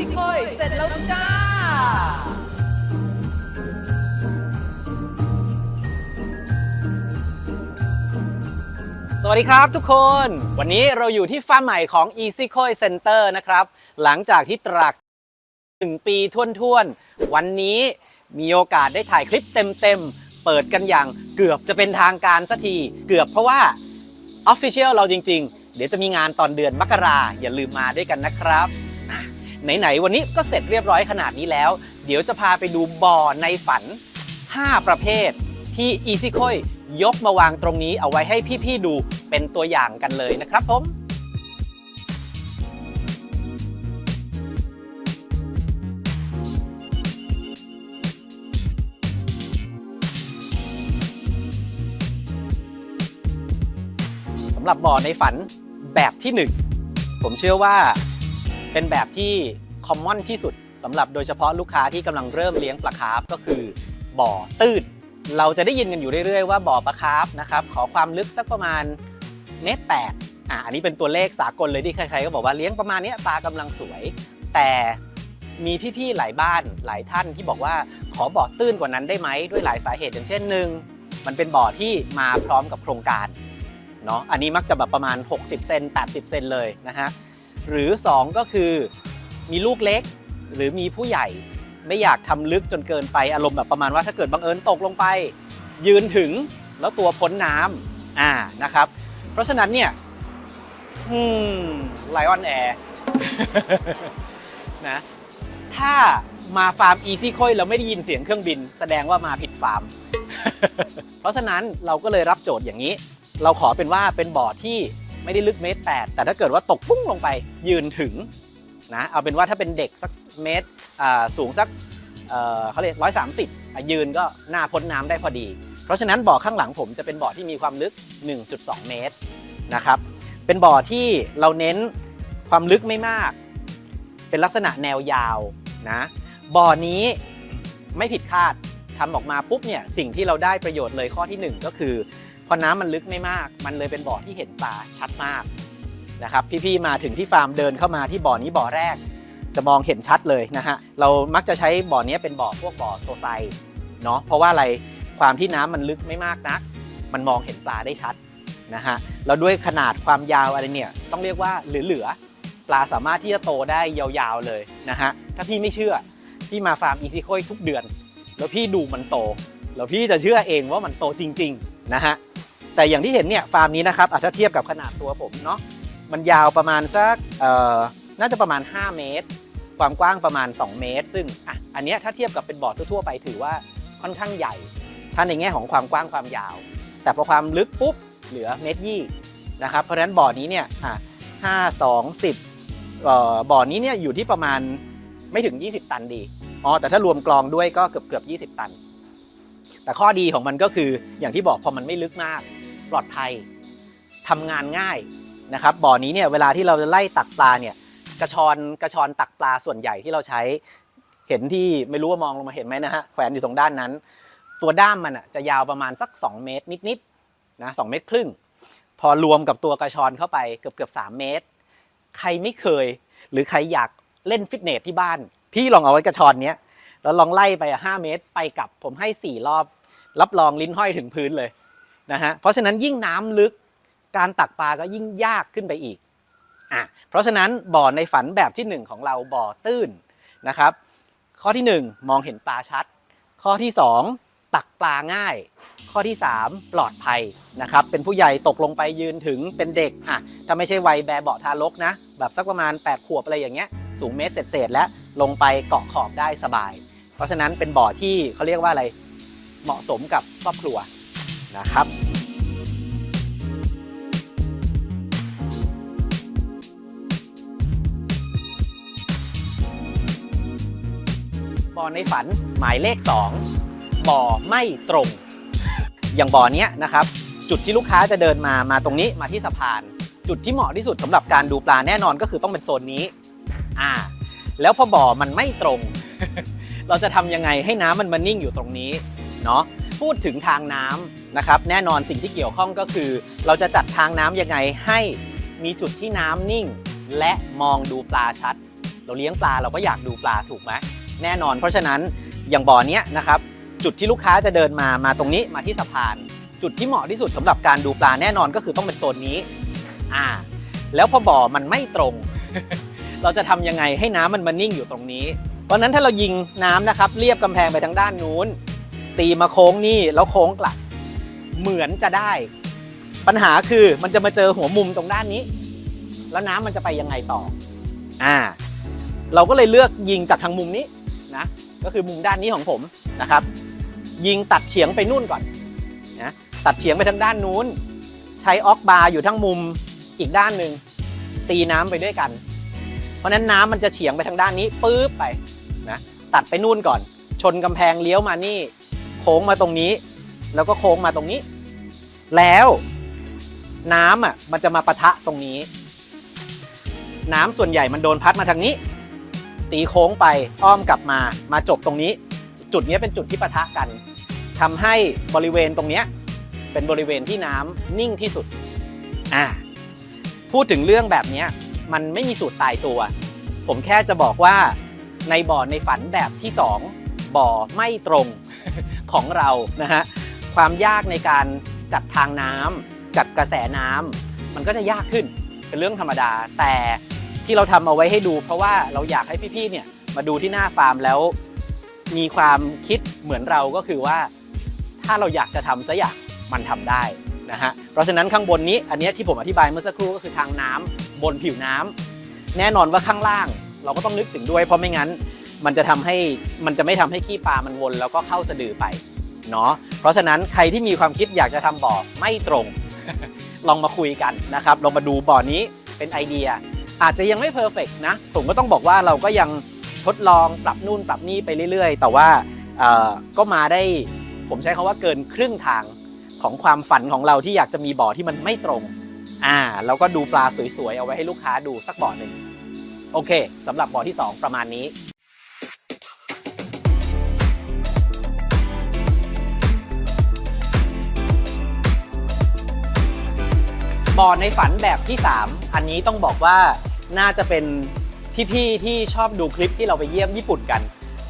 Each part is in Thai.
Easy Koi เสร็จแล้วจ้า สวัสดีครับทุกคน วันนี้เราอยู่ที่ฟาร์มใหม่ของ Easy Koi Center นะครับ หลังจากที่ตรากหนึ่งปีท่วนๆ วันนี้มีโอกาสได้ถ่ายคลิปเต็มๆ เปิดกันอย่างเกือบจะเป็นทางการสักที เกือบเพราะว่า Official เราจริงๆ เดี๋ยวจะมีงานตอนเดือนมกราอย่าลืมมาด้วยกันนะครับ ไหนๆวันนี้ก็เสร็จเรียบร้อยขนาดนี้แล้ว เดี๋ยวจะพาไปดูบ่อในฝัน 5 ประเภท ที่ Easy k o i ยกมาวางตรงนี้เอาไว้ให้พี่ๆดูเป็นตัวอย่างกันเลยนะครับผมสำหรับบ่อในฝันแบบที่ 1 ผมเชื่อว่า เป็นแบบที่คอมมอนที่สุดสำหรับโดยเฉพาะลูกค้าที่กำลังเริ่มเลี้ยงปลาคาร์ฟก็คือบ่อตื้นเราจะได้ยินกันอยู่เรื่อยๆว่าบ่อปลาคาร์ฟนะครับขอความลึกสักประมาณเมตรแปดอะอันนี้เป็นตัวเลขสากลเลยที่ใครๆก็บอกว่าเลี้ยงประมาณนี้ปลากำลังสวย แต่มีพี่ๆหลายบ้านหลายท่านที่บอกว่าขอบ่อตื้นกว่านั้นได้ไหมด้วยหลายสาเหตุอย่างเช่นหนึ่งมันเป็นบ่อที่มาพร้อมกับโครงการเนาะอันนี้มักจะแบบประมาณ 60 เซน80 เซนเลยนะฮะ หรือ 2 ก็คือมีลูกเล็ก หรือมีผู้ใหญ่ไม่อยากทำลึกจนเกินไปอารมณ์แบบประมาณว่าถ้าเกิดบังเอิญตกลงไป ยืนถึงแล้วตัวพ้นน้ำอ่านะครับ เพราะฉะนั้นเนี่ยอืมไลออนแอร์นะถ้ามาฟาร์ม Easy ค่อยแล้วไม่ได้ยินเสียงเครื่องบิน แสดงว่ามาผิดฟาร์ม เพราะฉะนั้นเราก็เลยรับโจทย์อย่างนี้ เราขอเป็นว่าเป็นบ่อที่ ไม่ได้ลึกเมตรแปดแต่ถ้าเกิดว่าตกปุ้งลงไปยืนถึงนะเอาเป็นว่าถ้าเป็นเด็กสักเมตรสูงสักเเขาเรียกร้อยสามสิบยืนก็หน้าพ้นน้ำได้พอดี เพราะฉะนั้นบ่อข้างหลังผมจะเป็นบ่อที่มีความลึก 1.2 เมตรนะครับเป็นบ่อที่เราเน้นความลึกไม่มาก เป็นลักษณะแนวยาวนะบ่อนี้ไม่ผิดคาดทำออกมาปุ๊บเนี่ยสิ่งที่เราได้ประโยชน์เลยข้อที่หนึ่งก็คือ พอน้ำมันลึกไม่มาก มันเลยเป็นบ่อที่เห็นปลาชัดมากนะครับ พี่ๆมาถึงที่ฟาร์มเดินเข้ามาที่บ่อนี้บ่อแรก จะมองเห็นชัดเลยนะฮะเรามักจะใช้บ่อนี้เป็นบ่อพวกบ่อโตไซเนาะเพราะว่าอะไรความที่น้ำมันลึกไม่มากนัก มันมองเห็นปลาได้ชัดนะฮะแล้วด้วยขนาดความยาวอะไรเนี่ยต้องเรียกว่าเหลือๆปลาสามารถที่จะโตได้ยาวๆเลยนะฮะถ้าพี่ไม่เชื่อพี่มาฟาร์มอีซิโคยทุกเดือน แล้วพี่ดูมันโต แล้วพี่จะเชื่อเองว่ามันโตจริง ๆ นะฮะ แต่อย่างที่เห็นเนี่ยฟาร์มนี้นะครับอะถ้าเทียบกับขนาดตัวผมเนาะมันยาวประมาณสักน่าจะประมาณ 5 เมตร ความกว้างประมาณ 2 เมตร ซึ่งอะอันนี้ถ้าเทียบกับเป็นบ่อทั่วๆไปถือว่าค่อนข้างใหญ่ถ้าในแง่ของความกว้างความยาว แต่พอความลึกปุ๊บเหลือเมตรยี่นะครับ เพราะฉะนั้นบ่อนี้เนี่ยอะห้าสองสิบเอ่อบ่อนี้เนี่ยอยู่ที่ประมาณไม่ถึง 20 ตันดีอ๋อแต่ถ้ารวมกลองด้วยก็เกือบเกือบ20 ตัน แต่ข้อดีของมันก็คืออย่างที่บอกพอมันไม่ลึกมาก ปลอดภัยทำงานง่ายนะครับบ่อนี้เนี่ยเวลาที่เราจะไล่ตักปลาเนี่ยกระชอนกระชอนตักปลาส่วนใหญ่ที่เราใช้ เห็นที่ไม่รู้ว่ามองลงมาเห็นไหมนะฮะแขวนอยู่ตรงด้านนั้น ตัวด้ามมันอะจะยาวประมาณสัก 2 เมตรนิดๆนะสเมตรครึ่ง พอรวมกับตัวกระชอนเข้าไปเกือบเกือบสเมตร ใครไม่เคย หรือใครอยากเล่นฟิตเนสที่บ้าน พี่ลองเอาไว้กระชอนเนี้ยแล้วลองไล่ไปอะห้าเมตร ไปกลับผมให้สี่รอบ รับรองลิ้นห้อยถึงพื้นเลย นะฮะเพราะฉะนั้นยิ่งน้ำลึกการตักปลาก็ยิ่งยากขึ้นไปอีกอะเพราะฉะนั้นบ่อในฝันแบบที่หนึ่งของเราบ่อตื้นนะครับ ข้อที่หนึ่งมองเห็นปลาชัด ข้อที่สองตักปลาง่าย ข้อที่สามปลอดภัยนะครับ เป็นผู้ใหญ่ตกลงไปยืนถึงเป็นเด็กอะถ้าไม่ใช่วัยแบเบาะทารกนะ แบบสักประมาณ 8 ขวบอะไรอย่างเงี้ยสูงเมตรเศษๆแล้วลงไปเกาะขอบได้สบาย เพราะฉะนั้นเป็นบ่อที่เขาเรียกว่าอะไรเหมาะสมกับครอบครัว นะครับบ่อในฝันหมายเลข 2บ่อไม่ตรง อย่างบ่อเนี้ยนะครับ จุดที่ลูกค้าจะเดินมามาตรงนี้มาที่สะพาน จุดที่เหมาะที่สุดสำหรับการดูปลาแน่นอนก็คือต้องเป็นโซนนี้อ่าแล้วพอบ่อมันไม่ตรง เราจะทำยังไงให้น้ำมันมานิ่งอยู่ตรงนี้เนาะพูดถึงทางน้ำ นะครับแน่นอนสิ่งที่เกี่ยวข้องก็คือ เราจะจัดทางน้ำยังไงให้มีจุดที่น้ำนิ่ง และมองดูปลาชัด เราเลี้ยงปลาเราก็อยากดูปลาถูกไหมแน่นอน เพราะฉะนั้นอย่างบ่อเนี้ยนะครับจุดที่ลูกค้าจะเดินมามาตรงนี้มาที่สะพาน จุดที่เหมาะที่สุดสำหรับการดูปลาแน่นอนก็คือต้องเป็นโซนนี้อ่าแล้วพอบ่อมันไม่ตรง เราจะทำยังไงให้น้ำมันมานิ่งอยู่ตรงนี้ เพราะฉะนั้นถ้าเรายิงน้ำนะครับเรียบกำแพงไปทางด้านนู้น ตีมาโค้งนี่แล้วโค้งกลับ เหมือนจะได้ ปัญหาคือมันจะมาเจอหัวมุมตรงด้านนี้ แล้วน้ำมันจะไปยังไงต่ออ่าเราก็เลยเลือกยิงจากทางมุมนี้นะก็คือมุมด้านนี้ของผมนะครับ ยิงตัดเฉียงไปนู่นก่อนนะตัดเฉียงไปทางด้านนู้น ใช้ออกบาร์อยู่ทั้งมุมอีกด้านหนึ่งตีน้ำไปด้วยกัน เพราะฉะนั้นน้ำมันจะเฉียงไปทางด้านนี้ปื๊บไปนะตัดไปนู่นก่อน ชนกำแพงเลี้ยวมานี่ โค้งมาตรงนี้ แล้วก็โค้งมาตรงนี้ แล้วน้ำอะมันจะมาปะทะตรงนี้ น้ำส่วนใหญ่มันโดนพัดมาทางนี้ ตีโค้งไปอ้อมกลับมามาจบตรงนี้ จุดนี้เป็นจุดที่ปะทะกันทำให้บริเวณตรงนี้เป็นบริเวณที่น้ำนิ่งที่สุดอ่าพูดถึงเรื่องแบบนี้มันไม่มีสูตรตายตัว ผมแค่จะบอกว่าในบ่อในฝันแบบที่ 2 บ่อไม่ตรงของเรานะฮะ ความยากในการจัดทางน้ำจัดกระแสน้ำมันก็จะยากขึ้นเป็นเรื่องธรรมดา แต่ที่เราทำเอาไว้ให้ดู เพราะว่าเราอยากให้พี่ๆเนี่ยมาดูที่หน้าฟาร์มแล้ว มีความคิดเหมือนเราก็คือว่า ถ้าเราอยากจะทำสักอย่างมันทำได้นะฮะเพราะฉะนั้นข้างบนนี้อันนี้ที่ผมอธิบายเมื่อสักครู่ก็คือทางน้ำบนผิวน้ำแน่นอนว่าข้างล่างเราก็ต้องนึกถึงด้วย เพราะไม่งั้นมันจะทำให้มันจะไม่ทำให้ขี้ปลามันวนแล้วก็เข้าสะดือไป เนาะเพราะฉะนั้นใครที่มีความคิดอยากจะทำบ่อไม่ตรง ลองมาคุยกันนะครับลองมาดูบ่อนี้เป็นไอเดีย อาจจะยังไม่เพอร์เฟกนะผมก็ต้องบอกว่าเราก็ยังทดลองปรับนู่นปรับนี่ไปเรื่อยๆ แต่ว่าก็มาได้ผมใช้คำว่าเกินครึ่งทางของความฝันของเราที่อยากจะมีบ่อที่มันไม่ตรงอ่าแล้วก็ดูปลาสวยๆ เอาไว้ให้ลูกค้าดูสักบ่อหนึ่งโอเคสำหรับบ่อที่ 2 ประมาณนี้ บ่อในฝันแบบที่ 3 อันนี้ต้องบอกว่าน่าจะเป็นพี่ๆที่ชอบดูคลิปที่เราไปเยี่ยมญี่ปุ่นกัน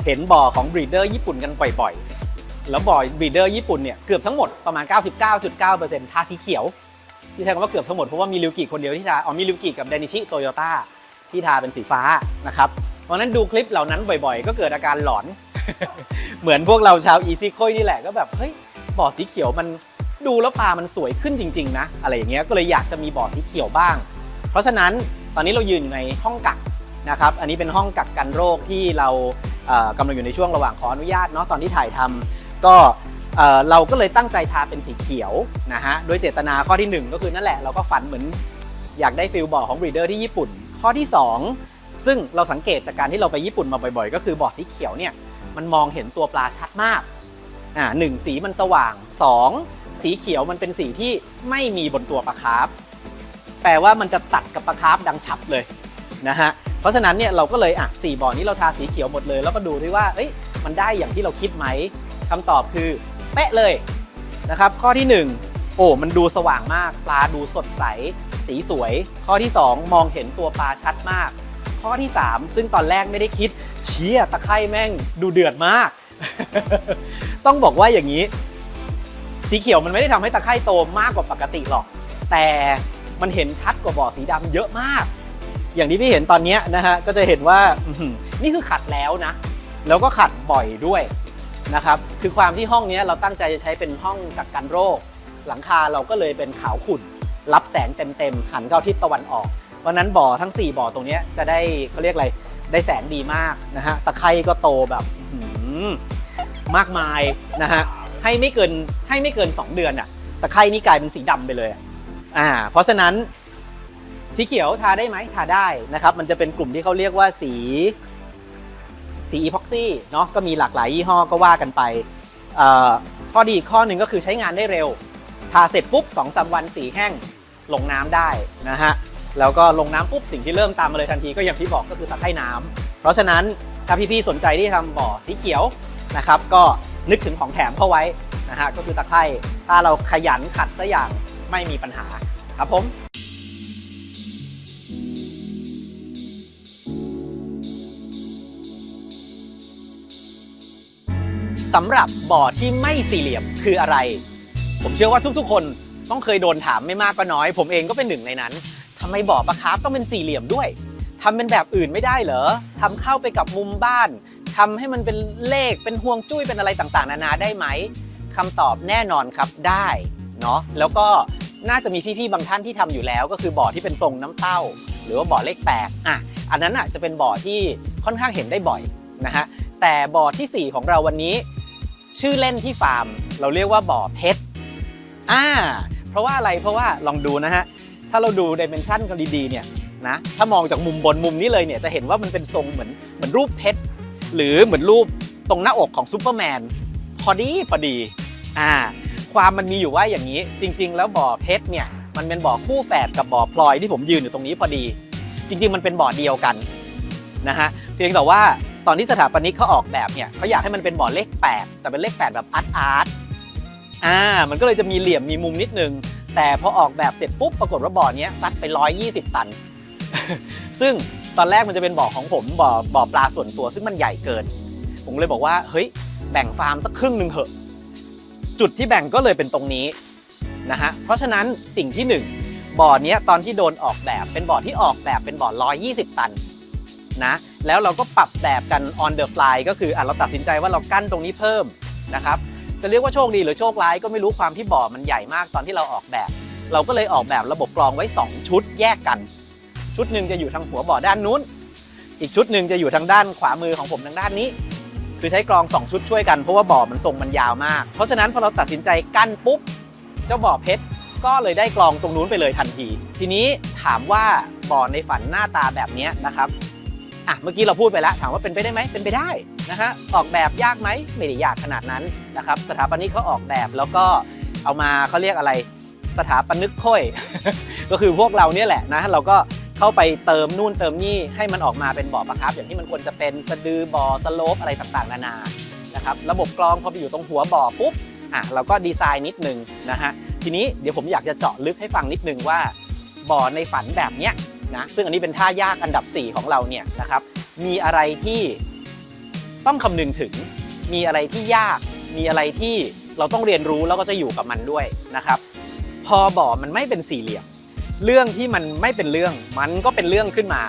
เห็นบ่อของบรีเดอร์ญี่ปุ่นกันบ่อยๆ แล้วบ่อบรีเดอร์ญี่ปุ่นเนี่ยเกือบทั้งหมดประมาณ 99.9%ทาสีเขียว ที่ใช้คำว่าเกือบทั้งหมดเพราะว่ามีริวกิคนเดียวที่ทาอ๋อมีริวกิกับเดนิชิโตโยต้าที่ทาเป็นสีฟ้านะครับเพราะนั้นดูคลิปเหล่านั้นบ่อยๆ ก็เกิดอาการหลอน เหมือนพวกเราชาวอีซี่โคยนี่แหละก็แบบเฮ้ยบ่อสีเขียวมัน ดูแล้วปลามันสวยขึ้นจริง ๆ นะ อะไรอย่างเงี้ยก็เลยอยากจะมีบ่อสีเขียวบ้าง เพราะฉะนั้นตอนนี้เรายืนอยู่ในห้องกักนะครับ อันนี้เป็นห้องกักกันโรคที่เรากำลังอยู่ในช่วงระหว่างขออนุญาตเนาะตอนที่ถ่ายทำก็เราก็เลยตั้งใจทาเป็นสีเขียวนะฮะโดยเจตนาข้อทีหนึ่1 ก็คือนั่นแหละเราก็ฝันเหมือนอยากได้ฟิลบ่อของบรีเดอร์ที่ญี่ปุ่น ข้อที่ 2 ซึ่งเราสังเกตจากการที่เราไปญี่ปุ่นมาบ่อยๆ ก็คือบ่อสีเขียวเนี่ยมันมองเห็นตัวปลาชัดมากอ่าหนึ่งสีมันสว่าง 2 สีเขียวมันเป็นสีที่ไม่มีบนตัวปลาคาร์ฟแปลว่ามันจะตัดกับปลาคาร์ฟดังฉับเลยนะฮะเพราะฉะนั้นเนี่ยเราก็เลยอะสี่บ่อนี้เราทาสีเขียวหมดเลย แล้วก็ดูด้วยว่าเอ้ยมันได้อย่างที่เราคิดไหมคำตอบคือเป๊ะเลยนะครับข้อที่หนึ่งโอ้มันดูสว่างมาก ปลาดูสดใส สีสวย ข้อที่ 2 มองเห็นตัวปลาชัดมาก ข้อที่ 3 ซึ่งตอนแรกไม่ได้คิดเชี่ยตะไคร่แม่งดูเดือดมาก ต้องบอกว่าอย่างนี้ สีเขียวมันไม่ได้ทำให้ตะไคร่โตมากกว่าปกติหรอก แต่มันเห็นชัดกว่าบ่อสีดำเยอะมาก อย่างที่พี่เห็นตอนนี้นะฮะก็จะเห็นว่านี่คือขัดแล้วนะ แล้วก็ขัดบ่อยด้วยนะครับคือความที่ห้องนี้เราตั้งใจจะใช้เป็นห้องกักกันโรค หลังคาเราก็เลยเป็นขาวขุ่น รับแสงเต็มๆหันเข้าทิศตะวันออก เพราะนั้นบ่อทั้ง 4 บ่อตรงนี้จะได้เขาเรียกอะไรได้แสงดีมากนะฮะตะไคร่ก็โตแบบมากมายนะฮะ ให้ไม่เกินให้ไม่เกิน 2 เดือนอะตะไคร่นี่กลายเป็นสีดำไปเลยอะอ่าเพราะฉะนั้นสีเขียวทาได้ไหมทาได้นะครับ มันจะเป็นกลุ่มที่เขาเรียกว่าสีสีอีพ็อกซี่เนาะก็มีหลากหลายยี่ห้อก็ว่ากันไปข้อดีข้อหนึ่งก็คือใช้งานได้เร็ว ทาเสร็จปุ๊บ2อสวันสีแห้งลงน้ำได้นะฮะแล้วก็ลงน้ำปุ๊บสิ่งที่เริ่มตามมาเลยทันทีก็อย่างที่บอกก็คือตะไคร่น้ำเพราะฉะนั้นถ้าพี่ๆสนใจที่ทำบ่อสีเขียวนะครับ ก็ นึกถึงของแถมเข้าไว้นะฮะก็คือตะไคร่ถ้าเราขยันขัดซะอย่างไม่มีปัญหาครับผมสำหรับบ่อที่ไม่สี่เหลี่ยมคืออะไร ผมเชื่อว่าทุกๆ คนต้องเคยโดนถามไม่มากก็น้อย ผมเองก็เป็นหนึ่งในนั้นทำไมบ่อปลาคาร์ฟต้องเป็นสี่เหลี่ยมด้วยทำเป็นแบบอื่นไม่ได้เหรอทำเข้าไปกับมุมบ้าน ทำให้มันเป็นเลขเป็นห่วงจุ้ยเป็นอะไรต่างๆ นานาได้ไหมคำตอบแน่นอนครับได้เนาะแล้วก็น่าจะมีพี่ๆบางท่านที่ทำอยู่แล้ว ก็คือบ่อที่เป็นทรงน้ำเต้า หรือว่าบ่อเลขแปดอะอันนั้นอะจะเป็นบ่อที่ค่อนข้างเห็นได้บ่อยนะฮะแต่บ่อทีสี่ 4 ของเราวันนี้ ชื่อเล่นที่ฟาร์ม เราเรียกว่าบ่อเพชรอ่าเพราะว่าอะไรเพราะว่าลองดูนะฮะถ้าเราดูดิเมนชันกันดีๆเนี่ยนะถ้ามองจากมุมบนมุมนี้เลยเนี่ยจะเห็นว่ามันเป็นทรงเหมือนเหมือนรูปเพชร หรือเหมือนรูปตรงหน้าอกของซูเปอร์แมนพอดีพอดีอ่าความมันมีอยู่ว่าอย่างนี้จริง ๆ แล้วบ่อเพชรเนี่ยมันเป็นบ่อคู่แฝดกับบ่อพลอยที่ผมยืนอยู่ตรงนี้พอดี จริง ๆ มันเป็นบ่อเดียวกันนะฮะเพียงแต่ว่าตอนที่สถาปนิกเขาออกแบบเนี่ยเขาอยากให้มันเป็นบ่อเลข 8 แต่เป็นเลข 8 แบบอาร์ตอาร์ตอ่ามันก็เลยจะมีเหลี่ยมมีมุมนิดนึง แต่พอออกแบบเสร็จปุ๊บปรากฏว่าบ่อเนี้ยซัดไป 120 ตัน ซึ่ง ตอนแรกมันจะเป็นบ่อของผมบ่อบ่อปลาส่วนตัวซึ่งมันใหญ่เกิน ผมเลยบอกว่าเฮ้ยแบ่งฟาร์มสักครึ่งหนึ่งเหอะ จุดที่แบ่งก็เลยเป็นตรงนี้นะฮะเพราะฉะนั้นสิ่งที่หนึ่งบ่อเนี้ยตอนที่โดนออกแบบเป็นบ่อที่ออกแบบเป็นบ่อ120 ตันนะแล้วเราก็ปรับแบบกัน on the fly ก็คืออะเราตัดสินใจว่าเรากั้นตรงนี้เพิ่มนะครับจะเรียกว่าโชคดีหรือโชคร้ายก็ไม่รู้ความที่บ่อมันใหญ่มากตอนที่เราออกแบบ เราก็เลยออกแบบระบบกรองไว้ 2 ชุดแยกกัน ชุดหนึ่งจะอยู่ทางหัวบ่อด้านนู้น อีกชุดหนึ่งจะอยู่ทางด้านขวามือของผมทางด้านนี้ คือใช้กรอง 2 ชุดช่วยกันเพราะว่าบ่อมันทรงมันยาวมาก เพราะฉะนั้นพอเราตัดสินใจกั้นปุ๊บ เจ้าบ่อเพชรก็เลยได้กรองตรงนู้นไปเลยทันที ทีนี้ถามว่าบ่อในฝันหน้าตาแบบนี้นะครับอะเมื่อกี้เราพูดไปแล้วถามว่าเป็นไปได้ไหมเป็นไปได้นะฮะออกแบบยากไหมไม่ได้ยากขนาดนั้นนะครับ สถาปนิกเขาออกแบบแล้วก็เอามาเขาเรียกอะไรสถาปนึกค่อย ก็คือพวกเราเนี่ยแหละนะเราก็ เข้าไปเติมนู่นเติมนี่ให้มันออกมาเป็นบ่อปลาคร์ฟอย่างที่มันควรจะเป็นสะดือบ่อสโลปอะไรต่างๆ นานานะครับระบบกรองพอไปอยู่ตรงหัวบ่อปุ๊บอะเราก็ดีไซน์นิดนึงนะฮะทีนี้เดี๋ยวผมอยากจะเจาะลึกให้ฟังนิดนึงว่า บ่อในฝันแบบเนี้ยนะซึ่งอันนี้เป็นท่ายากอันดับ 4 ของเราเนี่ยนะครับมีอะไรที่ต้องคำนึงถึง มีอะไรที่ยาก มีอะไรที่เราต้องเรียนรู้แล้วก็จะอยู่กับมันด้วยนะครับ พอบ่อมันไม่เป็นสี่เหลี่ยม เรื่องที่มันไม่เป็นเรื่องมันก็เป็นเรื่องขึ้นมา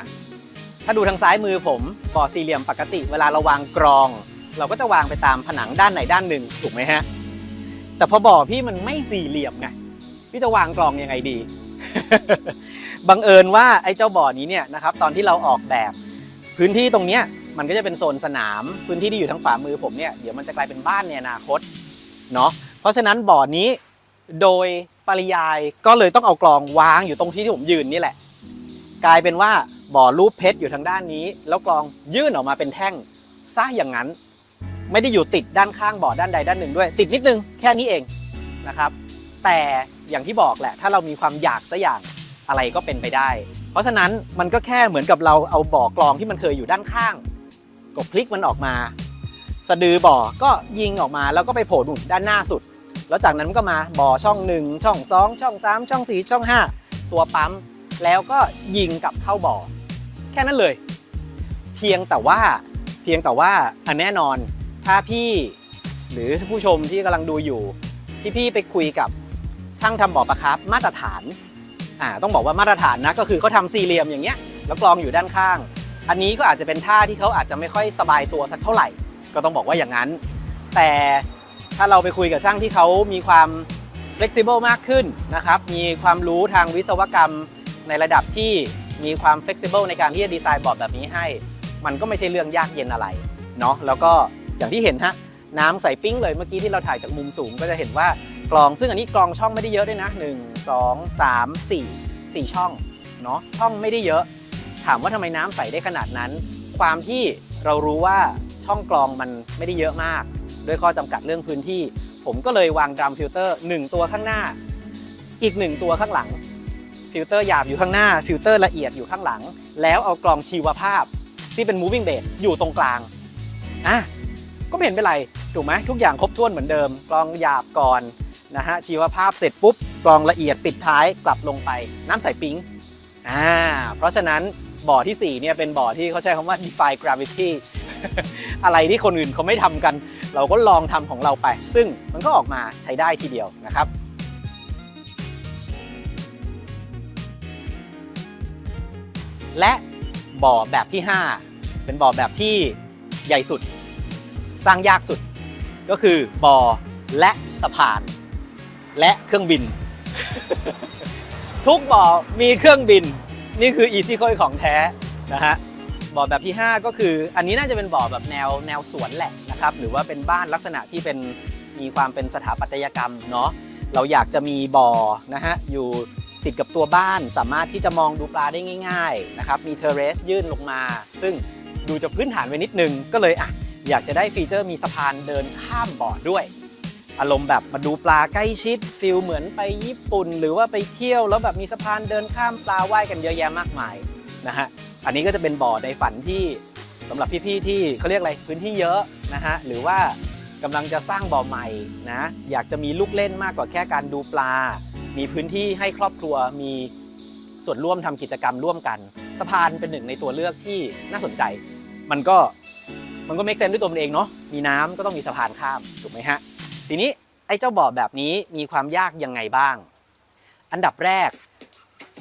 ถ้าดูทางซ้ายมือผมบ่อสี่เหลี่ยมปกติ เวลาเราวางกรอง เราก็จะวางไปตามผนังด้านไหนด้านหนึ่งถูกไหมฮะแต่พอบ่อพี่มันไม่สี่เหลี่ยมไงพี่จะวางกรองยังไงดี บังเอิญว่าไอ้เจ้าบ่อนี้เนี่ยนะครับตอนที่เราออกแบบ พื้นที่ตรงเนี้ยมันก็จะเป็นโซนสนาม พื้นที่ที่อยู่ทางขวามือผมเนี่ยเดี๋ยวมันจะกลายเป็นบ้านในอนาคตเนาะเพราะฉะนั้นบ่อนี้โดย ปริยายก็เลยต้องเอากรองวางอยู่ตรงที่ที่ผมยืนนี่แหละ กลายเป็นว่าบ่อรูปเพชรอยู่ทางด้านนี้ แล้วกรองยื่นออกมาเป็นแท่งซะอย่างนั้น ไม่ได้อยู่ติดด้านข้างบ่อด้านใดด้านหนึ่งด้วย ติดนิดนึงแค่นี้เองนะครับ แต่อย่างที่บอกแหละ ถ้าเรามีความอยากสักอย่างอะไรก็เป็นไปได้ เพราะฉะนั้นมันก็แค่เหมือนกับเราเอาบ่อกรองที่มันเคยอยู่ด้านข้างกดพลิกมันออกมา สะดือบ่อก็ยิงออกมาแล้วก็ไปโผล่ด้านหน้าสุด แล้วจากนั้นก็มาบ่อช่อง 1 ช่อง 2 ช่อง 3 ช่อง 4 ช่อง 5 ตัวปั๊ม แล้วก็ยิงกลับเข้าบ่อ แค่นั้นเลย เพียงแต่ว่าเพียงแต่ว่าอันแน่นอนถ้าพี่หรือผู้ชมที่กำลังดูอยู่พี่ๆไปคุยกับช่างทำบ่อปลาครับมาตรฐานอ่าต้องบอกว่ามาตรฐานนะก็คือเขาทำสี่เหลี่ยมอย่างเงี้ยแล้วกรองอยู่ด้านข้าง อันนี้ก็อาจจะเป็นท่าที่เขาอาจจะไม่ค่อยสบายตัวสักเท่าไหร่ ก็ต้องบอกว่าอย่างนั้น แต่ ถ้าเราไปคุยกับช่างที่เขามีความ flexible มากขึ้นนะครับ มีความรู้ทางวิศวกรรมในระดับที่มีความ flexible ในการที่จะดีไซน์บอร์ดแบบนี้ให้ มันก็ไม่ใช่เรื่องยากเย็นอะไรเนาะแล้วก็อย่างที่เห็นฮะน้ำใสปิ้งเลยเมื่อกี้ที่เราถ่ายจากมุมสูงก็จะเห็นว่ากรองซึ่งอันนี้กรองช่องไม่ได้เยอะด้วยนะ 1 2 3 4 4 ช่องเนาะช่องไม่ได้เยอะ ถามว่าทำไมน้ำใสได้ขนาดนั้น ความที่เรารู้ว่าช่องกรองมันไม่ได้เยอะมาก ด้วยข้อจำกัดเรื่องพื้นที่ ผมก็เลยวางดรัมฟิลเตอร์ 1 ตัวข้างหน้า อีก 1 ตัวข้างหลัง ฟิลเตอร์หยาบอยู่ข้างหน้า ฟิลเตอร์ละเอียดอยู่ข้างหลัง แล้วเอากรองชีวภาพที่เป็น moving base อยู่ตรงกลางอะก็ไม่เห็นเป็นไรถูกไหมทุกอย่างครบถ้วนเหมือนเดิมกรองหยาบก่อนนะฮะชีวภาพเสร็จปุ๊บกรองละเอียดปิดท้ายกลับลงไปน้ำใสปิ๊งอ่าเพราะฉะนั้นบ่อที่4เนี่ยเป็นบ่อที่เขาใช้คำว่า defy gravity อะไรที่คนอื่นเขาไม่ทำกัน เราก็ลองทำของเราไป ซึ่งมันก็ออกมาใช้ได้ทีเดียวนะครับและบ่อแบบที่ 5 เป็นบ่อแบบที่ใหญ่สุด สร้างยากสุด ก็คือบ่อและสะพาน และเครื่องบิน ทุกบ่อมีเครื่องบิน นี่คือ Easy ค่อยของแท้นะฮะ บ่อแบบที่ 5 ก็คือ อันนี้น่าจะเป็นบ่อแบบแนวแนวสวนแหละนะครับหรือว่าเป็นบ้านลักษณะที่เป็นมีความเป็นสถาปัตยกรรมเนาะเราอยากจะมีบ่อนะฮะอยู่ติดกับตัวบ้านสามารถที่จะมองดูปลาได้ง่ายๆนะครับมีเทเรสยื่นลงมา ซึ่งดูจะพื้นฐานไว้นิดนึง ก็เลยอะอยากจะได้ฟีเจอร์มีสะพานเดินข้ามบ่อด้วย อารมณ์แบบมาดูปลาใกล้ชิดฟิลเหมือนไปญี่ปุ่น หรือว่าไปเที่ยวแล้วแบบมีสะพานเดินข้ามปลาว่ายกันเยอะแยะมากมายนะฮะ อันนี้ก็จะเป็นบ่อในฝันที่สำหรับพี่ๆที่เขาเรียกอะไรพื้นที่เยอะนะฮะหรือว่ากำลังจะสร้างบ่อใหม่นะอยากจะมีลูกเล่นมากกว่าแค่การดูปลา มีพื้นที่ให้ครอบครัวมีส่วนร่วมทำกิจกรรมร่วมกัน สะพานเป็นหนึ่งในตัวเลือกที่น่าสนใจ มันก็มันก็เมคเซนด้วยตัวมันเองเนาะมีน้ำก็ต้องมีสะพานข้ามถูกไหมฮะทีนี้ไอ้เจ้าบ่อแบบนี้มีความยากยังไงบ้าง อันดับแรก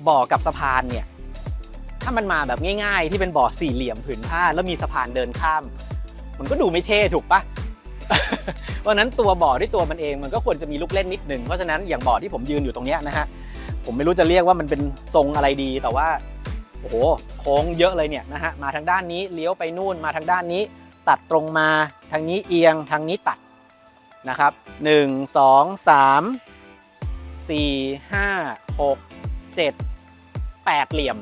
บ่อกับสะพานเนี่ย ถ้ามันมาแบบง่ายๆ ที่เป็นบ่อสี่เหลี่ยมผืนผ้า แล้วมีสะพานเดินข้าม มันก็ดูไม่เท่ถูกปะเพราะนั้นตัวบ่อด้วยตัวมันเองมันก็ควรจะมีลูกเล่นนิดหนึ่งเพราะฉะนั้นอย่างบ่อที่ผมยืนอยู่ตรงนี้นะฮะผมไม่รู้จะเรียกว่ามันเป็นทรงอะไรดีแต่ว่าโอ้โหโค้งเยอะเลยเนี่ยนะฮะมาทางด้านนี้เลี้ยวไปนู่นมาทางด้านนี้ ตัดตรงมาทางนี้เอียงทางนี้ตัดนะครับ1 2 3 4 5 6 7 8 เหลี่ยม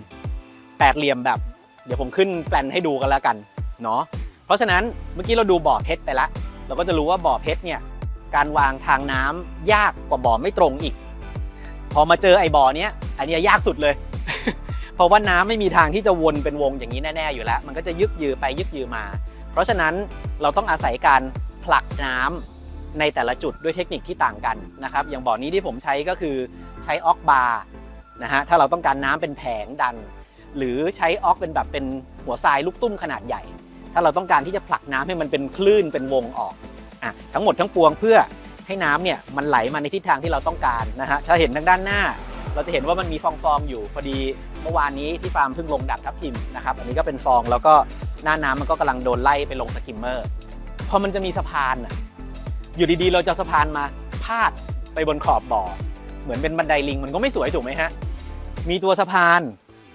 8เหลี่ยมแบบ เดี๋ยวผมขึ้นแปลนให้ดูกันแล้วกันเนาะเพราะฉะนั้นเมื่อกี้เราดูบ่อเพชรไปแล้ว เราก็จะรู้ว่าบ่อเพชรเนี่ยการวางทางน้ำยากกว่าบ่อไม่ตรงอีก พอมาเจอไอ้บ่อเนี้ยอันนี้ยากสุดเลย เพราะว่าน้ำไม่มีทางที่จะวนเป็นวงอย่างนี้แน่ๆอยู่แล้ว มันก็จะยึกยือไปยึกยือมา เพราะฉะนั้นเราต้องอาศัยการผลักน้ำในแต่ละจุดด้วยเทคนิคที่ต่างกันนะครับ อย่างบ่อนี้ที่ผมใช้ก็คือใช้ออกบาร์นะฮะถ้าเราต้องการน้ำเป็นแผงดัน หรือใช้ออกเป็นแบบเป็นหัวทรายลูกตุ้มขนาดใหญ่ ถ้าเราต้องการที่จะผลักน้ำให้มันเป็นคลื่นเป็นวงออกอะทั้งหมดทั้งปวงเพื่อให้น้ำเนี่ยมันไหลมาในทิศทางที่เราต้องการนะฮะถ้าเห็นทางด้านหน้า เราจะเห็นว่ามันมีฟองฟองอยู่พอดีเมื่อวานนี้ที่ฟาร์มเพิ่งลงดักทับทิมนะครับอันนี้ก็เป็นฟองแล้วก็หน้าน้ำมันก็กำลังโดนไล่ไปลงสกิมเมอร์พอมันจะมีสะพานอะอยู่ดีๆ เราจะเอสะพานมาพาดไปบนขอบบ่อ เหมือนเป็นบันไดลิงมันก็ไม่สวยถูกไหมฮะมีตัวสะพาน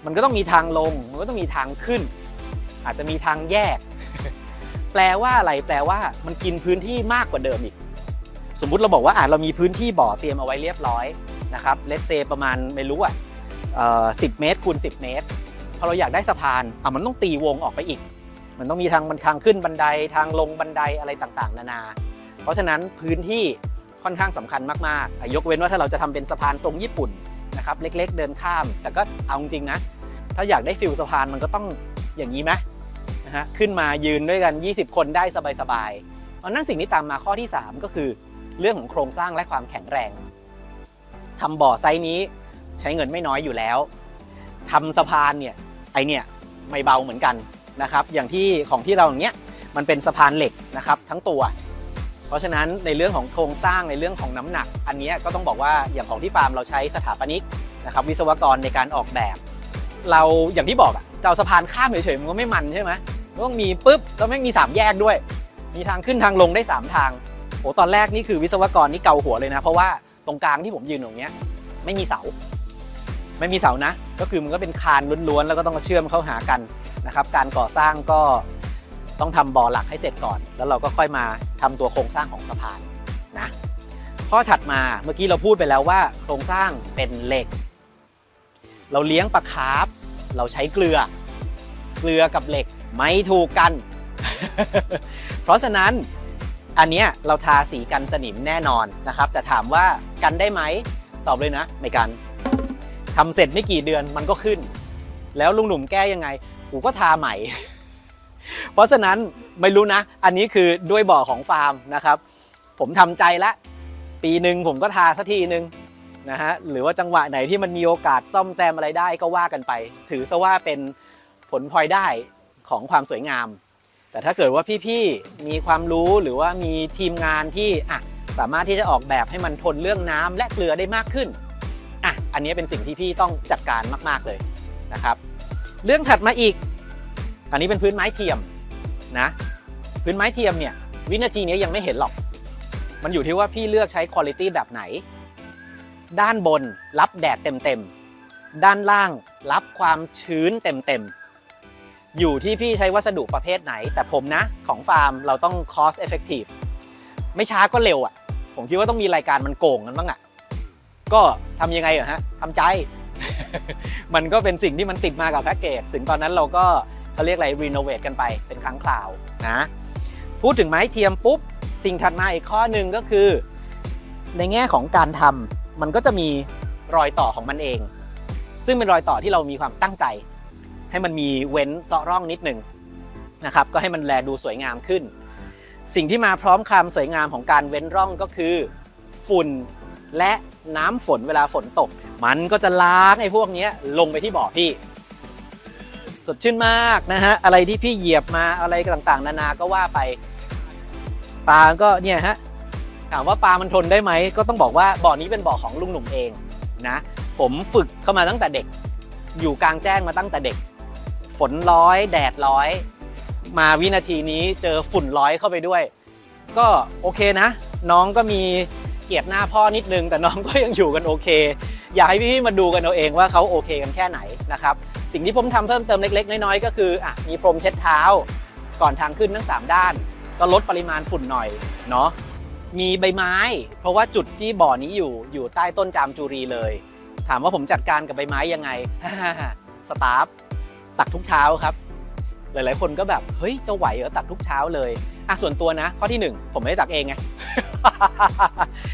มันก็ต้องมีทางลง มันก็ต้องมีทางขึ้น อาจจะมีทางแยก แปลว่าอะไร แปลว่า มันกินพื้นที่มากกว่าเดิมอีก สมมุติเราบอกว่าอะเรามีพื้นที่บ่อเตรียมเอาไว้เรียบร้อยนะครับเลตเซประมาณไม่รู้อะสิบเมตรคูณ10 เมตร พอเราอยากได้สะพานอะมันต้องตีวงออกไปอีก มันต้องมีทางมันทางขึ้นบันไดทางลงบันไดอะไรต่างๆ นานา เพราะฉะนั้นพื้นที่ค่อนข้างสำคัญมากๆ ยกเว้นว่าถ้าเราจะทำเป็นสะพานทรงญี่ปุ่นนะครับเล็กๆ เดินข้าม แต่ก็เอาจริงนะ ถ้าอยากได้ฟิลสะพานมันก็ต้องอย่างนี้ไหมนะฮะขึ้นมายืนด้วยกัน 20 คนได้สบายๆเพรานั้นสิ่งที่ตามมาข้อที่ 3 ก็คือ เรื่องของโครงสร้างและความแข็งแรงทำบ่อไซส์นี้ใช้เงินไม่น้อยอยู่แล้วทำสะพานเนี่ยไอเนี่ยไม่เบาเหมือนกันนะครับอย่างที่ของที่เราอย่างเงี้ยมันเป็นสะพานเหล็กนะครับทั้งตัว เพราะฉะนั้นในเรื่องของโครงสร้างในเรื่องของน้ำหนัก อันนี้ก็ต้องบอกว่าอย่างของที่ฟาร์มเราใช้สถาปนิกนะครับวิศวกรในการออกแบบ เราอย่างที่บอกอะจะเอาสะพานข้ามเฉยๆมันก็ไม่มันใช่ไหมต้องมีปุ๊บแล้วแม่มีสามแยกด้วย มีทางขึ้นทางลงได้สามทางโอ้ตอนแรกนี่คือวิศวกรนี่เกาหัวเลยนะ เพราะว่าตรงกลางที่ผมยืนตรงเนี้ยไม่มีเสา ไม่มีเสานะ ก็คือมันก็เป็นคานล้วนๆแล้วก็ต้องเชื่อมเข้าหากันนะครับการก่อสร้างก็ต้องทำบ่อหลักให้เสร็จก่อน แล้วเราก็ค่อยมาทำตัวโครงสร้างของสะพานนะข้อถัดมาเมื่อกี้เราพูดไปแล้วว่า โครงสร้างเป็นเหล็ก เราเลี้ยงปลาคาร์ฟเราใช้เกลือ เกลือกับเหล็กไม่ถูกกัน เพราะฉะนั้นอันเนี้ยเราทาสีกันสนิมแน่นอนนะครับ แต่ถามว่ากันได้ไหมตอบเลยนะ ไม่กันทำเสร็จไม่กี่เดือนมันก็ขึ้น แล้วลุงหนุ่มแก้ยังไงกูก็ทาใหม่ เพราะฉะนั้นไม่รู้นะ อันนี้คือด้วยบ่อของฟาร์มนะครับ ผมทำใจละปีหนึ่งผมก็ทาสักทีหนึ่ง นะฮะหรือว่าจังหวะไหนที่มันมีโอกาสซ่อมแซมอะไรได้ก็ว่ากันไป ถือซะว่าเป็นผลพลอยได้ของความสวยงาม แต่ถ้าเกิดว่าพี่ๆมีความรู้หรือว่ามีทีมงานที่อะสามารถที่จะออกแบบให้มันทนเรื่องน้ำและเกลือได้มากขึ้นอะอันนี้เป็นสิ่งที่พี่ต้องจัดการมากๆเลยนะครับ เรื่องถัดมาอีก อันนี้เป็นพื้นไม้เทียมนะพื้นไม้เทียมเนี่ยวินาทีนี้ยังไม่เห็นหรอก มันอยู่ที่ว่าพี่เลือกใช้คุณ i t y แบบไหน ด้านบนรับแดดเต็มๆ ด้านล่างรับความชื้นเต็มๆ อยู่ที่พี่ใช้วัสดุประเภทไหน แต่ผมนะ ของฟาร์มเราต้อง cost effective ไม่ช้าก็เร็วอะ่ะ ผมคิดว่าต้องมีรายการมันโกงกันบ้างอะ่ะ ก็ทำยังไงเหรอฮะทำใจ มันก็เป็นสิ่งที่มันติดมากับแพ็กเกจถึงตอนนั้นเราก็เขาเรียกอะไรรีโนเวทกันไปเป็นครั้งคราวนะพูดถึงไม้เทียมปุ๊บ สิ่งถัดมาอีกข้อหนึ่งก็คือ ในแง่ของการทำ มันก็จะมีรอยต่อของมันเอง ซึ่งเป็นรอยต่อที่เรามีความตั้งใจ ให้มันมีเว้นเซาะร่องนิดหนึ่งนะครับก็ให้มันแลดูสวยงามขึ้น สิ่งที่มาพร้อมความสวยงามของการเว้นร่องก็คือ ฝุ่นและน้ำฝนเวลาฝนตก มันก็จะล้างไอ้พวกนี้ลงไปที่บ่อพี่ สดชื่นมากนะฮะอะไรที่พี่เหยียบมาอะไรต่างๆ นานาก็ว่าไปปลาก็เนี่ยฮะ ถามว่าปลามันทนได้ไหมก็ต้องบอกว่าบ่อนี้เป็นบ่อของลุงหนุ่มเองนะ ผมฝึกเข้ามาตั้งแต่เด็ก อยู่กลางแจ้งมาตั้งแต่เด็ก ฝนร้อยแดดร้อย มาวินาทีนี้เจอฝุ่นร้อยเข้าไปด้วย ก็โอเคนะ น้องก็มีเกียรติหน้าพ่อนิดนึง แต่น้องก็ยังอยู่กันโอเค อยากให้พี่ๆมาดูกันเอาเองว่าเขาโอเคกันแค่ไหนนะครับสิ่งที่ผมทำเพิ่มเติมเล็ก ๆ น้อยๆก็คืออะมีพรมเช็ดเท้า ก่อนทางขึ้นทั้ง 3 ด้าน ก็ลดปริมาณฝุ่นหน่อยเนาะ มีใบไม้ เพราะว่าจุดที่บ่อนี้อยู่อยู่ใต้ต้นจามจุรีเลย ถามว่าผมจัดการกับใบไม้ยังไง สตาฟตักทุกเช้าครับ หลายๆ คนก็แบบเฮ้ยจะไหวเหรอตักทุกเช้าเลยอะส่วนตัวนะ ข้อที่หนึ่งผมไม่ได้ตักเองไง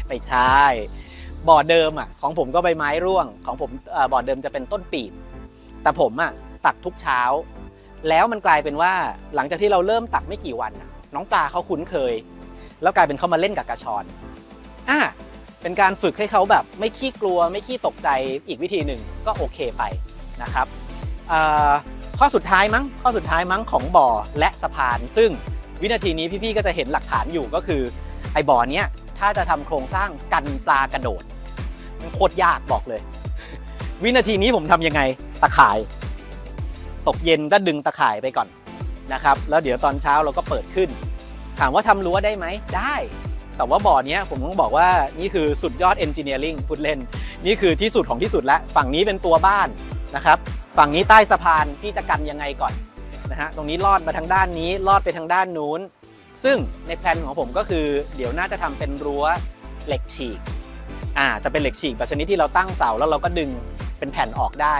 ไม่ใช่บ่อเดิมอะของผมก็ใบไม้ร่วง ของผมบ่อเดิมจะเป็นต้นปีบแต่ผมอะตักทุกเช้า แล้วมันกลายเป็นว่าหลังจากที่เราเริ่มตักไม่กี่วันน้องปลาเขาคุ้นเคย แล้วกลายเป็นเขามาเล่นกับกระชอนอะเป็นการฝึกให้เขาแบบไม่ขี้กลัวไม่ขี้ตกใจอีกวิธีหนึ่งก็โอเคไปนะครับเอ่อข้อสุดท้ายมั้งข้อสุดท้ายมั้งของบ่อและสะพาน ซึ่งวินาทีนี้พี่ๆก็จะเห็นหลักฐานอยู่ก็คือไอ้บ่อเนี้ยถ้าจะทำโครงสร้างกันปลากระโดดมันโคตรยากบอกเลย วินาทีนี้ผมทำยังไงตะข่าย ตกเย็นก็ดึงตะข่ายไปก่อนนะครับ แล้วเดี๋ยวตอนเช้าเราก็เปิดขึ้น ถามว่าทำรั้วได้ไหมได้ แต่ว่าบ่อเนี้ยผมต้องบอกว่านี่คือสุดยอดเอนจิเนียริงพูดเล่น นี่คือที่สุดของที่สุดแล้ว ฝั่งนี้เป็นตัวบ้านนะครับ ฝั่งนี้ใต้สะพานพี่จะกันยังไงก่อนนะฮะตรงนี้ลอดมาทางด้านนี้ลอดไปทางด้านนู้น ซึ่งในแผนของผมก็คือเดี๋ยวน่าจะทำเป็นรั้วเหล็กฉีกอ่าจะเป็นเหล็กฉีกแบบชนิดที่เราตั้งเสาแล้วเราก็ดึงเป็นแผ่นออกได้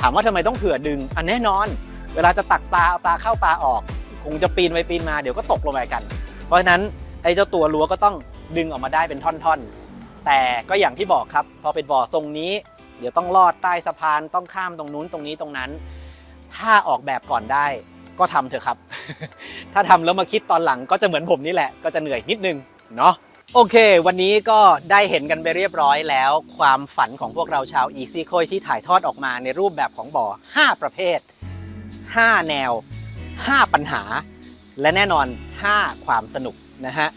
ถามว่าทำไมต้องเผื่อดึงอันแน่นอน เวลาจะตักปลาเอาปลาเข้าปลาออก คงจะปีนไปปีนมาเดี๋ยวก็ตกลงไปกัน เพราะฉะนั้นไอ้เจ้าตัวรั้วก็ต้องดึงออกมาได้เป็นท่อนๆ แต่ก็อย่างที่บอกครับพอเป็นบ่อทรงนี้ เดี๋ยวต้องลอดใต้สะพานต้องข้ามตรงนู้นตรงนี้ตรงนั้น ถ้าออกแบบก่อนได้ก็ทำเถอะครับ ถ้าทำแล้วมาคิดตอนหลังก็จะเหมือนผมนี่แหละ ก็จะเหนื่อยนิดนึงเนาะโอเค วันนี้ก็ได้เห็นกันไปเรียบร้อยแล้ว ความฝันของพวกเราชาว Easy ค่อยที่ถ่ายทอดออกมาในรูปแบบของบ่อ 5 ประเภท 5 แนว 5 ปัญหา และแน่นอน 5 ความสนุกนะฮะ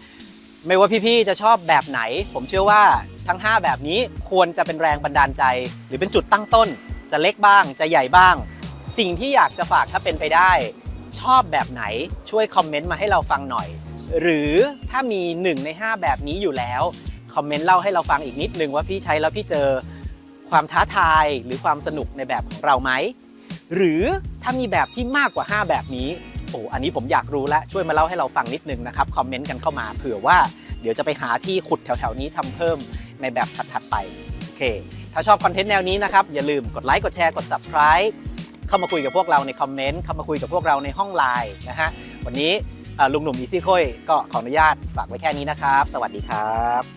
ไม่ว่าพี่ๆจะชอบแบบไหน ผมเชื่อว่าทั้ง 5 แบบนี้ควรจะเป็นแรงบันดาลใจ หรือเป็นจุดตั้งต้น จะเล็กบ้าง จะใหญ่บ้าง สิ่งที่อยากจะฝากถ้าเป็นไปได้ ชอบแบบไหนช่วยคอมเมนต์มาให้เราฟังหน่อย หรือถ้ามี 1 ใน 5 แบบนี้อยู่แล้วคอมเมนต์เล่าให้เราฟังอีกนิดนึงว่าพี่ใช้แล้วพี่เจอความท้าทายหรือความสนุกในแบบของเราไหม หรือถ้ามีแบบที่มากกว่า 5 แบบนี้โอ้อันนี้ผมอยากรู้และช่วยมาเล่าให้เราฟังนิดนึงนะครับคอมเมนต์กันเข้ามาเผื่อว่าเดี๋ยวจะไปหาที่ขุดแถวๆนี้ทำเพิ่มในแบบถัดๆไปโอเค ถ้าชอบคอนเทนต์แนวนี้นะครับ อย่าลืมกดไลค์กดแชร์กด subscribe เข้ามาคุยกับพวกเราในคอมเมนต์เข้ามาคุยกับพวกเราในห้องไลน์นะฮะวันนี้ลุงหนุ่มอีซี่ค่อยก็ขออนุญาตฝากไว้แค่นี้นะครับ สวัสดีครับ